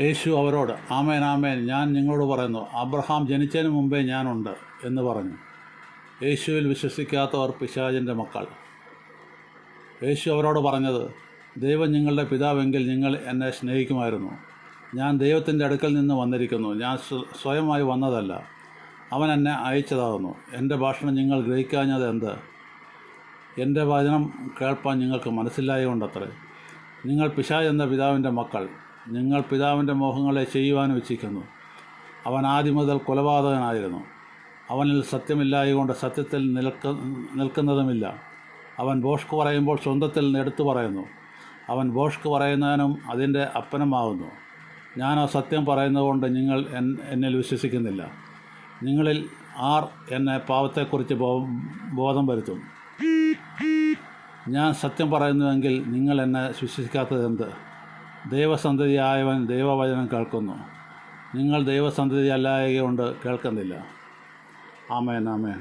യേശു അവരോട് ആമേൻ ആമേൻ ഞാൻ നിങ്ങളോട് പറയുന്നു അബ്രഹാം ജനിച്ചതിന് മുമ്പേ ഞാനുണ്ട് എന്ന് പറഞ്ഞു. യേശുവിൽ വിശ്വസിക്കാത്തവർ പിശാചിന്റെ മക്കൾ. യേശു അവരോട് പറഞ്ഞത് ദൈവം നിങ്ങളുടെ പിതാവെങ്കിൽ നിങ്ങൾ എന്നെ സ്നേഹിക്കുമായിരുന്നു. ഞാൻ ദൈവത്തിന്റെ അടുക്കൽ നിന്ന് വന്നിരിക്കുന്നു. ഞാൻ സ്വയമായി വന്നതല്ല. അവൻ എന്നെ അയച്ചതാകുന്നു. എന്റെ ഭാഷണം നിങ്ങൾ ഗ്രഹിക്കാഞ്ഞത് എന്ത്? എന്റെ വചനം കേൾപ്പാൻ നിങ്ങൾക്ക് മനസ്സിലായതുകൊണ്ടത്രേ നിങ്ങൾ പിശാജ് എന്ന പിതാവിന്റെ മക്കൾ. നിങ്ങൾ പിതാവിന്റെ മോഹങ്ങളെ ചെയ്യുവാനും ഇച്ഛിക്കുന്നു അവൻ ആദ്യം മുതൽ കൊലപാതകനായിരുന്നു. അവനിൽ സത്യമില്ലായതുകൊണ്ട് സത്യത്തിൽ നിൽക്ക നിൽക്കുന്നതുമില്ല. അവൻ ബോഷ്ക്ക് പറയുമ്പോൾ സ്വന്തത്തിൽ എടുത്തു പറയുന്നു. അവൻ ബോഷ്ക്ക് പറയുന്നതിനും അതിന്റെ അപ്പനമാകുന്നു ഞാൻ ആ സത്യം പറയുന്നതുകൊണ്ട് നിങ്ങൾ എന്നിൽ വിശ്വസിക്കുന്നില്ല. നിങ്ങളിൽ ആർ എന്നെ പാവത്തെക്കുറിച്ച് ബോധം വരുത്തും. ഞാൻ സത്യം പറയുന്നുവെങ്കിൽ നിങ്ങൾ എന്നെ വിശ്വസിക്കാത്തത് എന്ത് ദൈവസന്ധതിയായവൻ ദൈവവചനം കേൾക്കുന്നു. നിങ്ങൾ ദൈവസന്ധതി അല്ലായകൊണ്ട് കേൾക്കുന്നില്ല. ആമേൻ ആമേൻ.